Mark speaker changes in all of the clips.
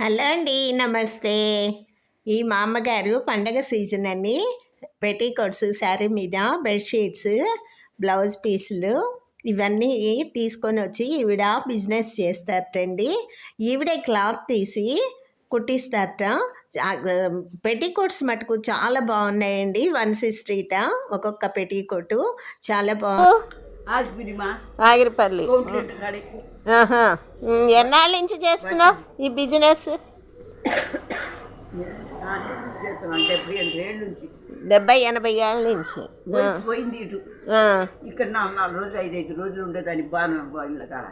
Speaker 1: Hello అండి నమస్తే. ఈ మా అమ్మగారు పండగ సీజన్ అని పెట్టికోట్స్ శారీ మీద బెడ్షీట్స్ బ్లౌజ్ పీసులు ఇవన్నీ తీసుకొని వచ్చి ఈవిడ బిజినెస్ చేస్తారటండి. ఈవిడే క్లాత్ తీసి కుట్టిస్తారట. పెట్టికోట్స్ మటుకు చాలా బాగున్నాయండి. వన్ స్ట్రీట్ ఒక్కొక్క పెట్టికోటు చాలా బాగుంది ఆగిరిపల్లి. ఎన్నాళ్ళ నుంచి చేస్తున్నావు ఈ బిజినెస్?
Speaker 2: డెబ్బై
Speaker 1: ఎనభై ఏళ్ళ నుంచి.
Speaker 2: పోయింది ఇటు. ఇక్కడ నా నాలుగు రోజులు ఐదు ఐదు రోజులు ఉండేదాన్ని బాగా.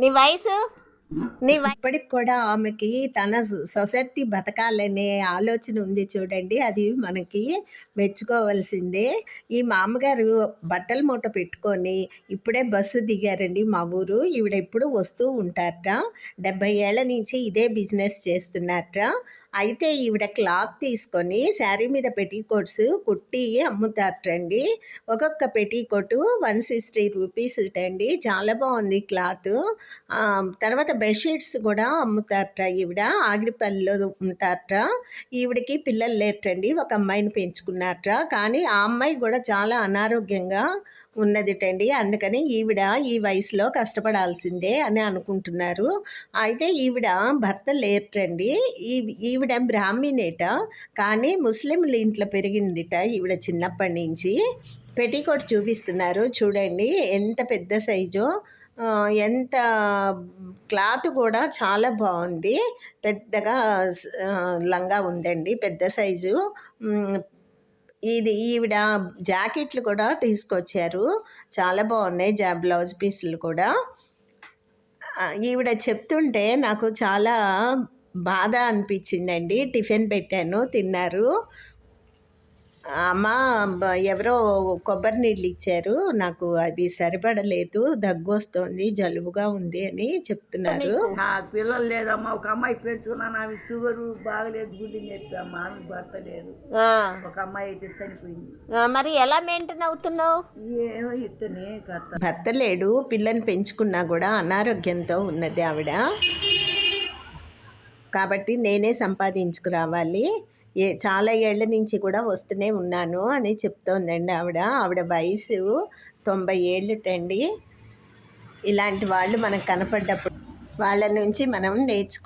Speaker 1: నీ వయసు? నీవు ఇప్పటికి కూడా ఆమెకి తన సొసైటీ బతకాలనే ఆలోచన ఉంది చూడండి. అది మనకి మెచ్చుకోవాల్సిందే. ఈ మామగారు బట్టల మూట పెట్టుకొని ఇప్పుడే బస్సు దిగారండి మా ఊరు. ఈవిడ ఎప్పుడు వస్తూ ఉంటారట. డెబ్బై ఏళ్ళ నుంచి ఇదే బిజినెస్ చేస్తున్నారట. అయితే ఈవిడ క్లాత్ తీసుకొని శారీ మీద పెట్టికోట్స్ కుట్టి అమ్ముతారటండి. ఒక్కొక్క పెట్టికోటు వన్ సిక్స్టీ రూపీస్ అండి చాలా బాగుంది క్లాత్. తర్వాత బెడ్షీట్స్ కూడా అమ్ముతారట ఈవిడ. ఆగిరిపల్లిలో ఉంటారట. ఈవిడకి పిల్లలు లేటండి ఒక అమ్మాయిని పెంచుకున్నారట. కానీ ఆ అమ్మాయి కూడా చాలా అనారోగ్యంగా ఉన్నదిటండి. అందుకని ఈవిడ ఈ వయసులో కష్టపడాల్సిందే అని అనుకుంటున్నారు. అయితే ఈవిడ భర్త లేరటండి ఈ ఈవిడ బ్రాహ్మణేట. కానీ ముస్లింల ఇంట్లో పెరిగిందిట ఈవిడ చిన్నప్పటి నుంచి. పెట్టికోట్ చూపిస్తున్నారు. చూడండి ఎంత పెద్ద సైజు. ఎంత క్లాత్ కూడా చాలా బాగుంది. పెద్దగా లంగా ఉందండి. పెద్ద సైజు. ఇది ఈవిడ జాకెట్లు కూడా తీసుకొచ్చారు. చాలా బాగున్నాయి జా బ్లౌజ్ పీసులు కూడా. ఈవిడ చెప్తుంటే నాకు చాలా బాధ అనిపించిందండి. టిఫిన్ పెట్టాను తిన్నారు. అమ్మ ఎవరో కొబ్బరి నీళ్ళు ఇచ్చారు. నాకు అది సరిపడలేదు. దగ్గు వస్తుంది జలుబుగా ఉంది అని చెప్తున్నారు.
Speaker 2: నా పిల్లలు లేదమ్మా. ఒక అమ్మాయి పెంచుకున్నాను ఆమె షుగర్ బాగలేదు గుడ్డి చెప్పి అమ్మ. ఆమె భర్త లేదు.
Speaker 1: ఆ,
Speaker 2: ఒక అమ్మాయి అయితే చనిపోయింది.
Speaker 1: మరి ఎలా మెయింటైన్ అవుతున్నావు?
Speaker 2: ఏమో కథ.
Speaker 1: భర్త లేడు పిల్లని పెంచుకున్నా కూడా అనారోగ్యంతో ఉన్నది ఆవిడ. కాబట్టి నేనే సంపాదించుకురావాలి ఏ చాలా ఏళ్ళ నుంచి కూడా వస్తూనే ఉన్నాను అని చెప్తోందండి ఆవిడ. ఆవిడ వయసు తొంభై ఏళ్ళుటండి. ఇలాంటి వాళ్ళు మనకు కనపడ్డప్పుడు వాళ్ళ నుంచి మనం నేర్చుకో